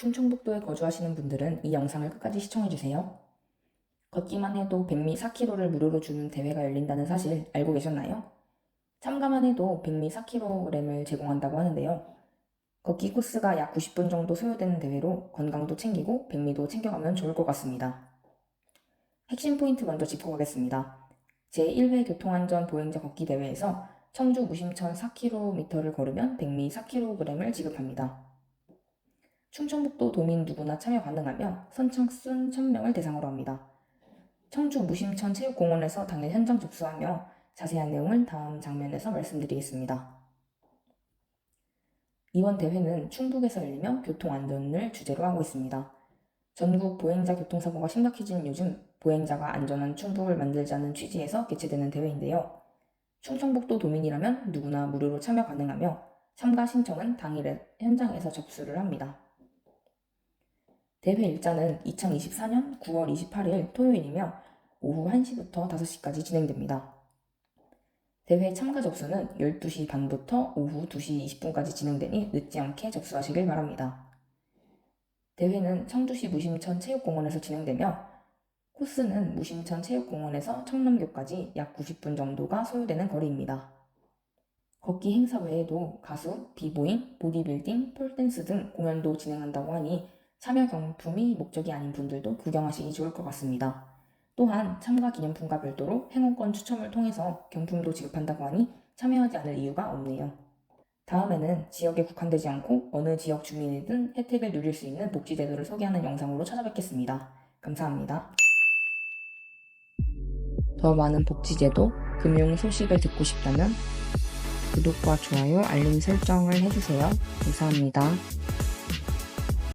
충청북도에 거주하시는 분들은 이 영상을 끝까지 시청해주세요. 걷기만 해도 백미 4kg를 무료로 주는 대회가 열린다는 사실 알고 계셨나요? 참가만 해도 백미 4kg을 제공한다고 하는데요. 걷기 코스가 약 90분 정도 소요되는 대회로 건강도 챙기고 백미도 챙겨가면 좋을 것 같습니다. 핵심 포인트 먼저 짚고 가겠습니다. 제1회 교통안전 보행자 걷기 대회에서 청주 무심천 4km를 걸으면 백미 4kg을 지급합니다. 충청북도 도민 누구나 참여 가능하며 선착순 1000명을 대상으로 합니다. 청주 무심천 체육공원에서 당일 현장 접수하며 자세한 내용은 다음 장면에서 말씀드리겠습니다. 이번 대회는 충북에서 열리며 교통안전을 주제로 하고 있습니다. 전국 보행자 교통사고가 심각해진 요즘 보행자가 안전한 충북을 만들자는 취지에서 개최되는 대회인데요. 충청북도 도민이라면 누구나 무료로 참여 가능하며 참가 신청은 당일에 현장에서 접수를 합니다. 대회 일자는 2024년 9월 28일 토요일이며 오후 1시부터 5시까지 진행됩니다. 대회 참가 접수는 12시 반부터 오후 2시 20분까지 진행되니 늦지 않게 접수하시길 바랍니다. 대회는 청주시 무심천 체육공원에서 진행되며 코스는 무심천 체육공원에서 청남교까지 약 90분 정도가 소요되는 거리입니다. 걷기 행사 외에도 가수, 비보잉, 보디빌딩, 폴댄스 등 공연도 진행한다고 하니 참여 경품이 목적이 아닌 분들도 구경하시기 좋을 것 같습니다. 또한 참가 기념품과 별도로 행운권 추첨을 통해서 경품도 지급한다고 하니 참여하지 않을 이유가 없네요. 다음에는 지역에 국한되지 않고 어느 지역 주민이든 혜택을 누릴 수 있는 복지제도를 소개하는 영상으로 찾아뵙겠습니다. 감사합니다. 더 많은 복지제도, 금융 소식을 듣고 싶다면 구독과 좋아요, 알림 설정을 해주세요. 감사합니다.